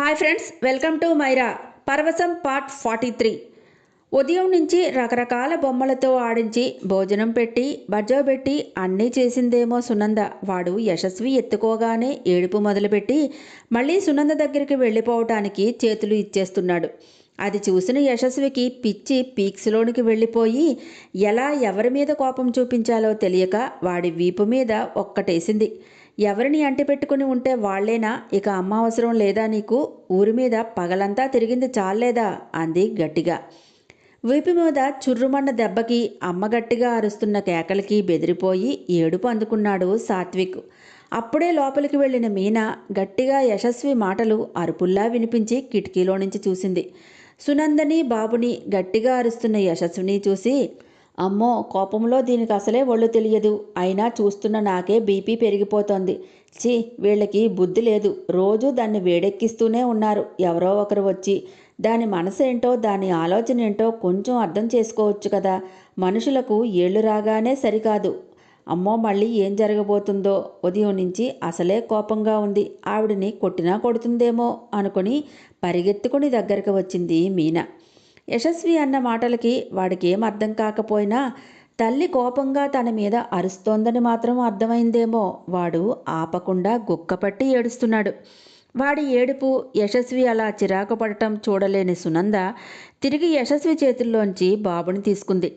Hi friends welcome to మైరా. పర్వసం part forty three. ఉదయం నుంచి రకరకాల బొమ్మలతో ఆడించి భోజనం పెట్టి బజ్జోబెట్టి అన్నీ చేసిందేమో సునంద. వాడు యశస్వి ఎత్తుకోగానే ఏడుపు మొదలుపెట్టి మళ్ళీ సునంద దగ్గరికి వెళ్ళిపోవటానికి చేతులు ఇచ్చేస్తున్నాడు. అది చూసిన యశస్వికి పిచ్చి పీక్స్లోనికి వెళ్ళిపోయి ఎలా ఎవరి మీద కోపం చూపించాలో తెలియక వాడి వీపు మీద ఒక్కటేసింది. ఎవరిని అంటిపెట్టుకుని ఉంటే వాళ్ళేనా? ఇక అమ్మ అవసరం లేదా నీకు? ఊరి మీద పగలంతా తిరిగింది చాలేదా అంది గట్టిగా. వీపు మీద చుర్రుమన్న దెబ్బకి అమ్మ గట్టిగా అరుస్తున్న కేకలకి బెదిరిపోయి ఏడుపు అందుకున్నాడు సాత్విక్. అప్పుడే లోపలికి వెళ్ళిన మీనా గట్టిగా యశస్వి మాటలు అరుపుల్లా వినిపించి కిటికీలో నుంచి చూసింది. సునందని బాబుని గట్టిగా అరుస్తున్న యశస్విని చూసి అమ్మో కోపంలో దీనికి అసలే ఒళ్ళు తెలియదు. అయినా చూస్తున్న నాకే బీపీ పెరిగిపోతోంది. ఛీ వీళ్ళకి బుద్ధి లేదు. రోజు దాన్ని వేడెక్కిస్తూనే ఉన్నారు. ఎవరో ఒకరు వచ్చి దాని మనసు ఏంటో దాని ఆలోచన ఏంటో కొంచెం అర్థం చేసుకోవచ్చు కదా. మనుషులకు ఏళ్ళు రాగానే సరికాదు. అమ్మో మళ్ళీ ఏం జరగబోతుందో? ఉదయం నుంచి అసలే కోపంగా ఉంది. ఆవిడని కొట్టినా కొడుతుందేమో అనుకుని పరిగెత్తుకుని దగ్గరకు వచ్చింది మీనా. యశస్వి అన్న మాటలకి వాడికి ఏం అర్థం కాకపోయినా తల్లి కోపంగా తన మీద అరుస్తోందని మాత్రం అర్థమైందేమో. వాడు ఆపకుండా గుక్కపట్టి ఏడుస్తున్నాడు. వాడి ఏడుపు యశస్వి అలా చిరాకు పడటం చూడలేని సునంద తిరిగి యశస్వి చేతుల్లోంచి బాబుని తీసుకుంది.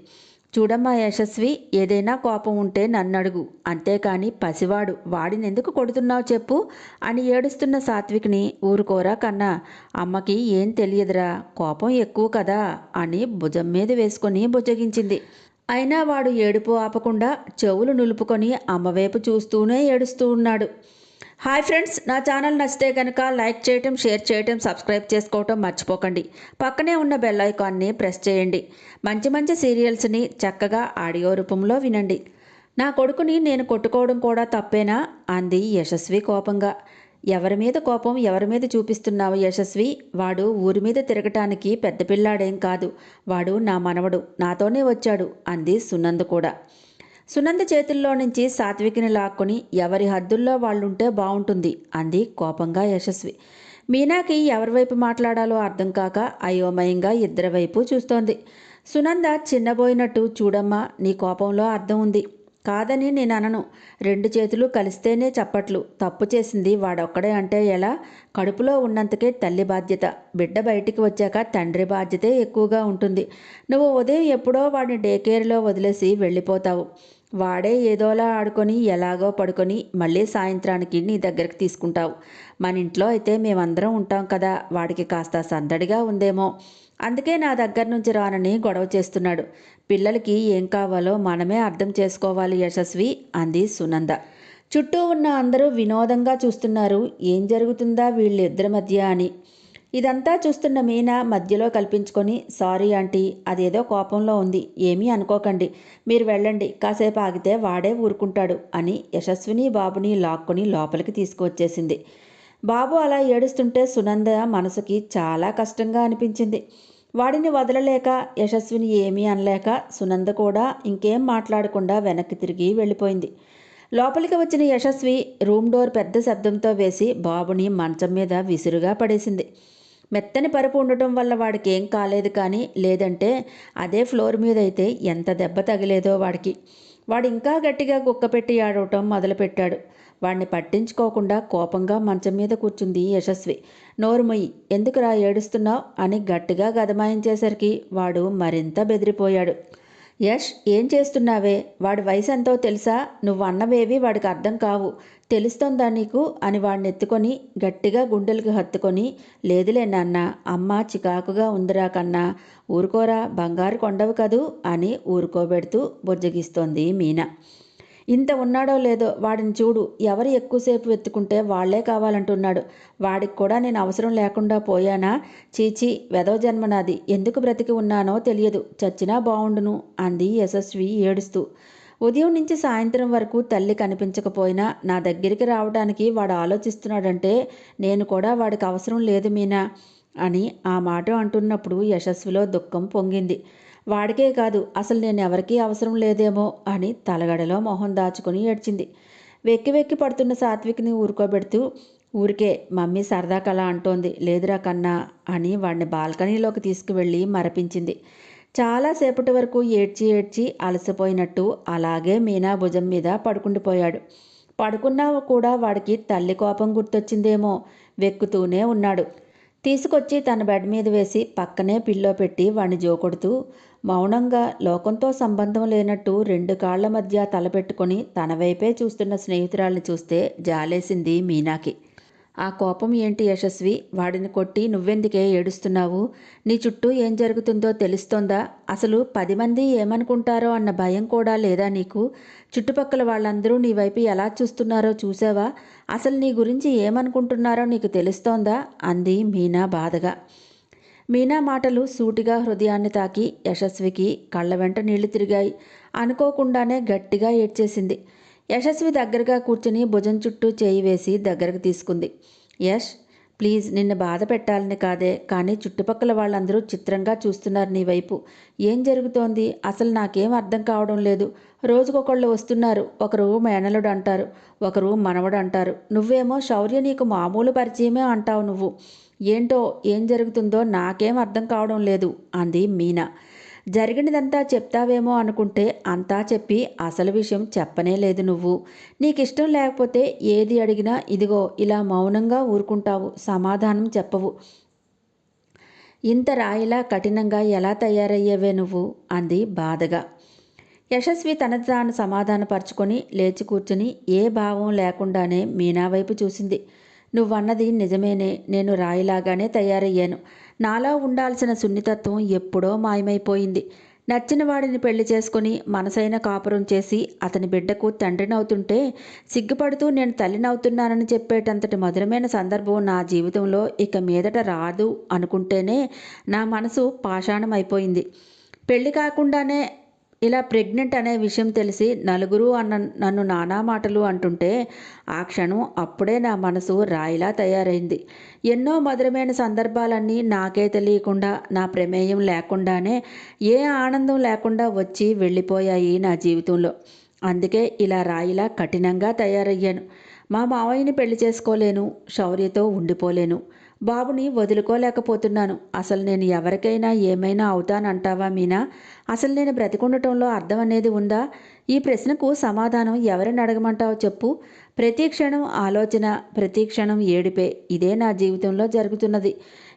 చూడమ్మా యశస్వి ఏదైనా కోపం ఉంటే నన్ను అడుగు అంతేకాని పసివాడు వాడిని ఎందుకు కొడుతున్నావు చెప్పు అని ఏడుస్తున్న సాత్విక్ని ఊరుకోరా కన్నా. అమ్మకి ఏం తెలియదురా కోపం ఎక్కువ కదా అని భుజం మీద వేసుకొని బుజ్జగించింది. అయినా వాడు ఏడుపు ఆపకుండా చెవులు నులుపుకొని అమ్మవైపు చూస్తూనే ఏడుస్తూ ఉన్నాడు. హాయ్ ఫ్రెండ్స్ నా ఛానల్ నచ్చితే కనుక లైక్ చేయటం షేర్ చేయటం సబ్స్క్రైబ్ చేసుకోవటం మర్చిపోకండి. పక్కనే ఉన్న బెల్ ఐకాన్ని ప్రెస్ చేయండి. మంచి మంచి సీరియల్స్ని చక్కగా ఆడియో రూపంలో వినండి. నా కొడుకుని నేను కొట్టుకోవడం కూడా తప్పేనా? అంది యశస్వి కోపంగా. ఎవరి మీద కోపం ఎవరి మీద చూపిస్తున్నావు యశస్వి? వాడు ఊరి మీద తిరగటానికి పెద్ద పిల్లాడేం కాదు. వాడు నా మనవడు. నాతోనే వచ్చాడు అంది సునంద్ కూడా. సునంద చేతుల్లో నుంచి సాత్వికిని లాక్కొని ఎవరి హద్దుల్లో వాళ్ళుంటే బాగుంటుంది అంది కోపంగా యశస్వి. మీనాకి ఎవరి వైపు మాట్లాడాలో అర్థం కాక అయోమయంగా ఇద్దరి వైపు చూస్తోంది. సునంద చిన్నబోయినట్టు చూడమ్మా నీ కోపంలో అర్థం ఉంది. కాదని నేను అనను రెండు చేతులు కలిస్తేనే చప్పట్లు. తప్పు చేసింది వాడొక్కడే అంటే ఎలా? కడుపులో ఉన్నంతకే తల్లి బాధ్యత. బిడ్డ బయటికి వచ్చాక తండ్రి బాధ్యతే ఎక్కువగా ఉంటుంది. నువ్వు ఉదయం ఎప్పుడో వాడిని డే కేర్లో వదిలేసి వెళ్ళిపోతావు. వాడే ఏదోలా ఆడుకొని ఎలాగో పడుకొని మళ్ళీ సాయంత్రానికి నీ దగ్గరికి తీసుకుంటావు. మన ఇంట్లో అయితే మేమందరం ఉంటాం కదా వాడికి కాస్త సందడిగా ఉందేమో. అందుకే నా దగ్గర నుంచి రానని గొడవ చేస్తున్నాడు. పిల్లలకి ఏం కావాలో మనమే అర్థం చేసుకోవాలి యశస్వి అంది సునంద. చుట్టూ ఉన్న అందరూ వినోదంగా చూస్తున్నారు. ఏం జరుగుతుందా వీళ్ళిద్దరి మధ్య అని. ఇదంతా చూస్తున్న మీనా మధ్యలో కల్పించుకొని సారీ ఆంటీ అదేదో కోపంలో ఉంది ఏమీ అనుకోకండి. మీరు వెళ్ళండి కాసేపు ఆగితే వాడే ఊరుకుంటాడు అని యశస్విని బాబుని లాక్కొని లోపలికి తీసుకువచ్చేసింది. బాబు అలా ఏడుస్తుంటే సునంద మనసుకి చాలా కష్టంగా అనిపించింది. వాడిని వదలలేక యశస్విని ఏమీ అనలేక సునంద కూడా ఇంకేం మాట్లాడకుండా వెనక్కి తిరిగి వెళ్ళిపోయింది. లోపలికి వచ్చిన యశస్వి రూమ్ డోర్ పెద్ద శబ్దంతో వేసి బాబుని మంచం మీద విసురుగా పడేసింది. మెత్తని పరుపు ఉండటం వల్ల వాడికి ఏం కాలేదు కానీ లేదంటే అదే ఫ్లోర్ మీద అయితే ఎంత దెబ్బ తగిలేదో వాడికి. వాడు ఇంకా గట్టిగా గుక్కపెట్టి ఆడవటం మొదలుపెట్టాడు. వాడిని పట్టించుకోకుండా కోపంగా మంచం మీద కూర్చుంది యశస్వి. నోరుమొయ్యి ఎందుకురా ఏడుస్తున్నావు? అని గట్టిగా గదమాయించేసరికి వాడు మరింత బెదిరిపోయాడు. యష్ ఏం చేస్తున్నావే? వాడి వయసు ఎంతో తెలుసా? నువ్వు అన్నవేవి వాడికి అర్థం కావు. తెలుస్తోందా నీకు? అని వాడిని ఎత్తుకొని గట్టిగా గుండెలకు హత్తుకొని లేదులే నాన్న అమ్మ చికాకుగా ఉందిరా కన్నా ఊరుకోరా బంగారు కొండవు కదూ? అని ఊరుకోబెడుతూ బుజ్జగిస్తోంది మీనా. ఇంత ఉన్నాడో లేదో వాడిని చూడు ఎవరు ఎక్కువసేపు వెతుకుంటే వాళ్ళే కావాలంటున్నాడు. వాడికి కూడా నేను అవసరం లేకుండా పోయానా? చీచి వెదవ జన్మ నాది. ఎందుకు బ్రతికి ఉన్నానో తెలియదు. చచ్చినా బావుండును అంది యశస్వి ఏడుస్తూ. ఉదయం నుంచి సాయంత్రం వరకు తల్లి కనిపించకపోయినా నా దగ్గరికి రావడానికి వాడు ఆలోచిస్తున్నాడంటే నేను కూడా వాడికి అవసరం లేదు మీనా అని ఆ మాట అంటున్నప్పుడు యశస్విలో దుఃఖం పొంగింది. వాడికే కాదు అసలు నేను ఎవరికీ అవసరం లేదేమో అని తలగడలో మొహం దాచుకుని ఏడ్చింది. వెక్కి వెక్కి పడుతున్న సాత్విక్ని ఊరుకోబెడుతూ ఊరికే మమ్మీ సరదా కళ అంటోంది లేదురా కన్నా అని వాడిని బాల్కనీలోకి తీసుకువెళ్ళి మరపించింది. చాలాసేపటి వరకు ఏడ్చి ఏడ్చి అలసిపోయినట్టు అలాగే మీనా భుజం మీద పడుకుండిపోయాడు పడుకున్నా కూడా వాడికి తల్లి కోపం గుర్తొచ్చిందేమో వెక్కుతూనే ఉన్నాడు. తీసుకొచ్చి తన బెడ్ మీద వేసి పక్కనే పిల్లో పెట్టి వాణ్ణి జోకొడుతూ మౌనంగా లోకంతో సంబంధం లేనట్టు రెండు కాళ్ళ మధ్య తలపెట్టుకొని తన వైపే చూస్తున్న స్నేహితురాల్ని చూస్తే జాలేసింది మీనాకి. ఆ కోపం ఏంటి యశస్వి? వాడిని కొట్టి నువ్వెందుకే ఏడుస్తున్నావు? నీ చుట్టూ ఏం జరుగుతుందో తెలుస్తోందా? అసలు పది మంది ఏమనుకుంటారో అన్న భయం కూడా లేదా నీకు? చుట్టుపక్కల వాళ్ళందరూ నీ వైపు ఎలా చూస్తున్నారో చూసావా? అసలు నీ గురించి ఏమనుకుంటున్నారో నీకు తెలుస్తోందా? అంది మీనా బాధగా. మీనా మాటలు సూటిగా హృదయాన్ని తాకి యశస్వికి కళ్ళ వెంట నీళ్ళు తిరిగాయి. అనుకోకుండానే గట్టిగా ఏడ్చేసింది. యశస్వి దగ్గరగా కూర్చుని భుజం చుట్టూ చేయి వేసి దగ్గరకు తీసుకుంది. యష్ ప్లీజ్ నిన్ను బాధ పెట్టాలని కాదే కానీ చుట్టుపక్కల వాళ్ళందరూ చిత్రంగా చూస్తున్నారు నీ వైపు. ఏం జరుగుతోంది? అసలు నాకేం అర్థం కావడం లేదు. రోజుకొకళ్ళు వస్తున్నారు. ఒకరు మేనలుడు అంటారు ఒకరు మనవడు అంటారు నువ్వేమో శౌర్య నీకు మామూలు పరిచయమే అంటావు నువ్వు. ఏంటో ఏం జరుగుతుందో నాకేం అర్థం కావడం లేదు అంది మీనా. జరిగినదంతా చెప్తావేమో అనుకుంటే అంతా చెప్పి అసలు విషయం చెప్పనే లేదు నువ్వు. నీకు ఇష్టం లేకపోతే ఏది అడిగినా ఇదిగో ఇలా మౌనంగా ఊరుకుంటావు సమాధానం చెప్పవు. ఇంత రాయిలా కఠినంగా ఎలా తయారయ్యేవే నువ్వు? అంది బాధగా. యశస్వి తన తాను సమాధానపరుచుకొని లేచి కూర్చుని ఏ భావం లేకుండానే మీనా వైపు చూసింది. నువ్వన్నది నిజమేనే నేను రాయిలాగానే తయారయ్యాను. నాలో ఉండాల్సిన సున్నితత్వం ఎప్పుడో మాయమైపోయింది. నచ్చిన వాడిని పెళ్ళి చేసుకుని మనసైన కాపురం చేసి అతని బిడ్డకు తండ్రినవుతుంటే సిగ్గుపడుతూ నేను తల్లినవుతున్నానని చెప్పేటంతటి మధురమైన సందర్భం నా జీవితంలో ఇక మీదట రాదు అనుకుంటేనే నా మనసు పాషాణమైపోయింది. పెళ్ళి కాకుండానే ఇలా ప్రెగ్నెంట్ అనే విషయం తెలిసి నలుగురు అన్న నన్ను నానా మాటలు అంటుంటే ఆ క్షణం అప్పుడే నా మనసు రాయిలా తయారైంది. ఎన్నో మధురమైన సందర్భాలన్నీ నాకే తెలియకుండా నా ప్రమేయం లేకుండానే ఏ ఆనందం లేకుండా వచ్చి వెళ్ళిపోయాయి నా జీవితంలో. అందుకే ఇలా రాయిలా కఠినంగా తయారయ్యాను. మా మావయ్యని పెళ్ళి చేసుకోలేను శౌర్యతో ఉండిపోలేను. బాబుని వదులుకోలేకపోతున్నాను. అసలు నేను ఎవరికైనా ఏమైనా అవుతానంటావా మీనా? అసలు నేను బ్రతికుండటంలో అర్థం అనేది ఉందా? ఈ ప్రశ్నకు సమాధానం ఎవరిని అడగమంటావో చెప్పు. ప్రతి క్షణం ఆలోచన ప్రతి క్షణం ఏడిపే. ఇదే నా జీవితంలో జరుగుతున్నది.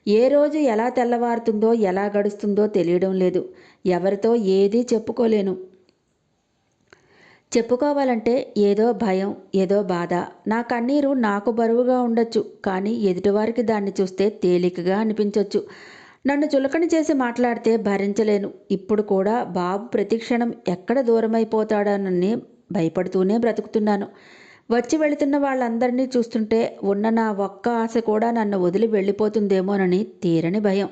ఏ రోజు ఎలా తెల్లవారుతుందో ఎలా గడుస్తుందో తెలియడం లేదు. ఎవరితో ఏదీ చెప్పుకోలేను. చెప్పుకోవాలంటే ఏదో భయం ఏదో బాధ. నా కన్నీరు నాకు బరువుగా ఉండొచ్చు కానీ ఎదుటివారికి దాన్ని చూస్తే తేలికగా అనిపించవచ్చు నన్ను చులకన చేసి మాట్లాడితే భరించలేను. ఇప్పుడు కూడా బాబు ప్రతిక్షణం ఎక్కడ దూరమైపోతాడనని భయపడుతూనే బ్రతుకుతున్నాను. వచ్చి వెళుతున్న వాళ్ళందరినీ చూస్తుంటే ఉన్న నా ఒక్క ఆశ కూడా నన్ను వదిలి వెళ్ళిపోతుందేమోనని తీరని భయం.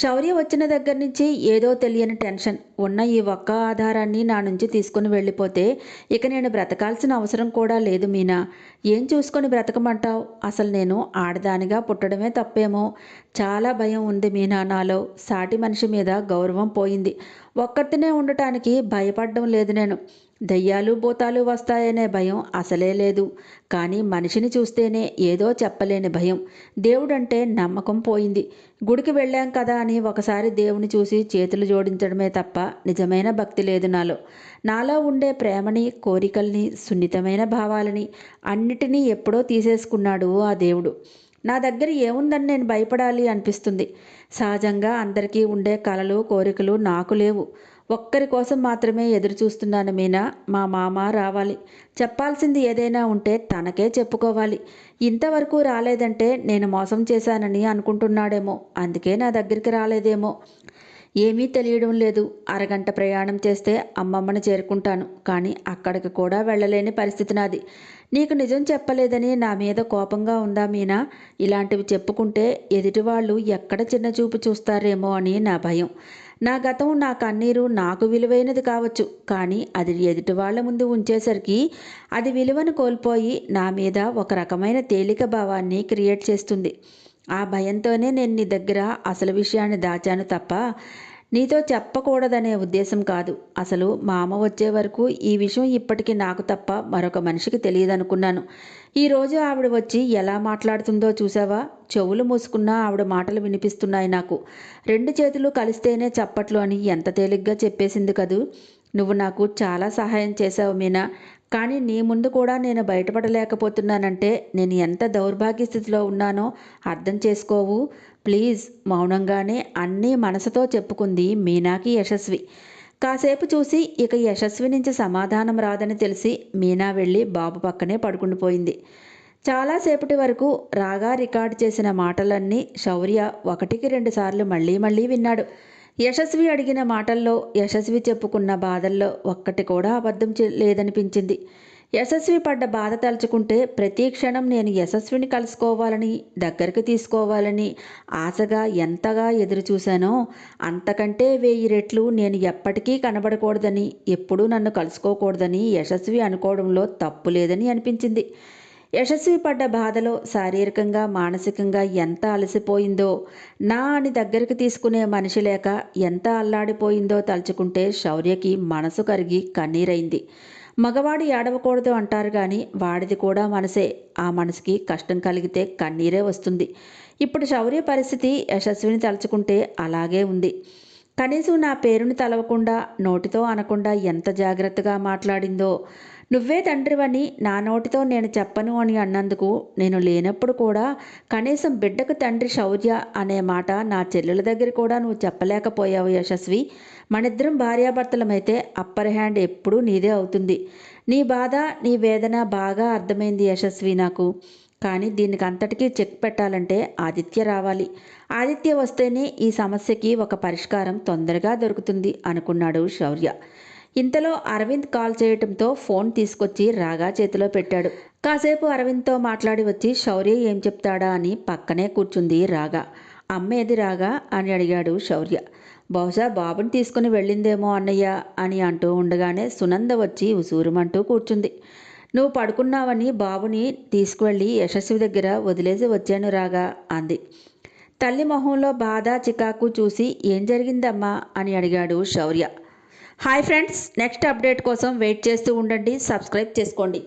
శౌర్య వచ్చిన దగ్గర నుంచి ఏదో తెలియని టెన్షన్. ఉన్న ఈ ఒక్క ఆధారాన్ని నా నుంచి తీసుకుని వెళ్ళిపోతే ఇక నేను బ్రతకాల్సిన అవసరం కూడా లేదు మీనా. ఏం చూసుకొని బ్రతకమంటావు? అసలు నేను ఆడదానిగా పుట్టడమే తప్పేమో? చాలా భయం ఉంది మీనా నాలో. సాటి మనిషి మీద గౌరవం పోయింది. ఒక్కటినే ఉండటానికి భయపడడం లేదు నేను. దయ్యాలు భూతాలు వస్తాయనే భయం అసలే లేదు. కానీ మనిషిని చూస్తేనే ఏదో చెప్పలేని భయం. దేవుడంటే నమ్మకం పోయింది. గుడికి వెళ్ళాం కదా అని ఒకసారి దేవుని చూసి చేతులు జోడించడమే తప్ప నిజమైన భక్తి లేదు నాలో. నాలో ఉండే ప్రేమని కోరికల్ని సున్నితమైన భావాలని అన్నిటినీ ఎప్పుడో తీసేసుకున్నాడు ఆ దేవుడు. నా దగ్గర ఏముందని నేను భయపడాలి అనిపిస్తుంది. సహజంగా అందరికీ ఉండే కలలు కోరికలు నాకు లేవు. ఒక్కరి కోసం మాత్రమే ఎదురు చూస్తున్నాను మీనా. మా మామ రావాలి. చెప్పాల్సింది ఏదైనా ఉంటే తనకే చెప్పుకోవాలి. ఇంతవరకు రాలేదంటే నేను మోసం చేశానని అనుకుంటున్నాడేమో. అందుకే నా దగ్గరికి రాలేదేమో. ఏమీ తెలియడం లేదు. అరగంట ప్రయాణం చేస్తే అమ్మమ్మని చేరుకుంటాను. కానీ అక్కడికి కూడా వెళ్ళలేని పరిస్థితి నాది. నీకు నిజం చెప్పలేదని నా మీద కోపంగా ఉందా మీనా? ఇలాంటివి చెప్పుకుంటే ఎదుటివాళ్ళు ఎక్కడ చిన్న చూపు చూస్తారేమో అని నా భయం. నా గతం నా కన్నీరు నాకు విలువైనది కావచ్చు. కానీ అది ఎదుటి వాళ్ళ ముందు ఉంచేసరికి అది విలువను కోల్పోయి నా మీద ఒక రకమైన తేలిక భావాన్ని క్రియేట్ చేస్తుంది. ఆ భయంతోనే నేను నీ దగ్గర అసలు విషయాన్ని దాచాను తప్ప నీతో చెప్పకూడదనే ఉద్దేశం కాదు. అసలు మా అమ్మ వచ్చే వరకు ఈ విషయం ఇప్పటికీ నాకు తప్ప మరొక మనిషికి తెలియదనుకున్నాను. ఈరోజు ఆవిడ వచ్చి ఎలా మాట్లాడుతుందో చూసావా చెవులు మూసుకున్నా ఆవిడ మాటలు వినిపిస్తున్నాయి నాకు. రెండు చేతులు కలిస్తేనే చప్పట్లు అని ఎంత తేలిగ్గా చెప్పేసింది కదూ? నువ్వు నాకు చాలా సహాయం చేశావు మీనా. కానీ నీ ముందు కూడా నేను బయటపడలేకపోతున్నానంటే నేను ఎంత దౌర్భాగ్య స్థితిలో ఉన్నానో అర్థం చేసుకోవు. ప్లీజ్ మౌనంగానే అన్నీ మనసుతో చెప్పుకుంది మీనాకి యశస్వి. కాసేపు చూసి ఇక యశస్వి నుంచి సమాధానం రాదని తెలిసి మీనా వెళ్ళి బాబు పక్కనే పడుకుండిపోయింది చాలాసేపటి వరకు రాగా రికార్డు చేసిన మాటలన్నీ శౌర్య ఒకటికి రెండు సార్లు మళ్ళీ మళ్ళీ విన్నాడు. యశస్వి అడిగిన మాటల్లో యశస్వి చెప్పుకున్న బాధల్లో ఒక్కటి కూడా అబద్ధం లేదనిపించింది. యశస్వి పడ్డ బాధ తలుచుకుంటే ప్రతి క్షణం నేను యశస్విని కలుసుకోవాలని దగ్గరికి తీసుకోవాలని ఆశగా ఎంతగా ఎదురు చూశానో అంతకంటే వెయ్యి రెట్లు నేను ఎప్పటికీ కనబడకూడదని ఎప్పుడూ నన్ను కలుసుకోకూడదని యశస్వి అనుకోవడంలో తప్పు లేదని అనిపించింది. యశస్వి పడ్డ బాధలో శారీరకంగా మానసికంగా ఎంత అలసిపోయిందో నా అని దగ్గరికి తీసుకునే మనిషి లేక ఎంత అల్లాడిపోయిందో తలుచుకుంటే శౌర్యకి మనసు కరిగి కన్నీరైంది. మగవాడు ఏడవకూడదు అంటారు కానీ వాడిది కూడా మనసే. ఆ మనసుకి కష్టం కలిగితే కన్నీరే వస్తుంది. ఇప్పుడు శౌర్య పరిస్థితి యశస్విని తలుచుకుంటే అలాగే ఉంది. కనీసం నా పేరుని తలవకుండా నోటితో అనకుండా ఎంత జాగ్రత్తగా మాట్లాడిందో. నువ్వే తండ్రివని నా నోటితో నేను చెప్పను అని అన్నందుకు నేను లేనప్పుడు కూడా కనీసం బిడ్డకు తండ్రి శౌర్య అనే మాట నా చెల్లెల దగ్గర కూడా నువ్వు చెప్పలేకపోయావు యశస్వి. మనిద్దరం భార్యాభర్తలమైతే అప్పర్ హ్యాండ్ ఎప్పుడూ నీదే అవుతుంది. నీ బాధ నీ వేదన బాగా అర్థమైంది యశస్వి నాకు. కానీ దీనికి అంతటికీ చెక్ పెట్టాలంటే ఆదిత్య రావాలి. ఆదిత్య వస్తేనే ఈ సమస్యకి ఒక పరిష్కారం తొందరగా దొరుకుతుంది అనుకున్నాడు శౌర్య. ఇంతలో అరవింద్ కాల్ చేయటంతో ఫోన్ తీసుకొచ్చి రాగా చేతిలో పెట్టాడు. కాసేపు అరవింద్తో మాట్లాడి వచ్చి శౌర్య ఏం చెప్తాడా? అని పక్కనే కూర్చుంది రాగా. అమ్మేది రాగా అని అడిగాడు శౌర్య. బహుశా బాబుని తీసుకుని వెళ్ళిందేమో అన్నయ్య అని అంటూ ఉండగానే సునంద వచ్చి ఉసూరుమంటూ కూర్చుంది. నువ్వు పడుకున్నావని బాబుని తీసుకువెళ్ళి యశస్వి దగ్గర వదిలేసి వచ్చాను రాగా అంది. తల్లి మొహంలో బాధ చికాకు చూసి ఏం జరిగిందమ్మా అని అడిగాడు Shaurya. Hi friends next update కోసం వెయిట్ చేస్తూ ఉండండి సబ్స్క్రైబ్ చేసుకోండి.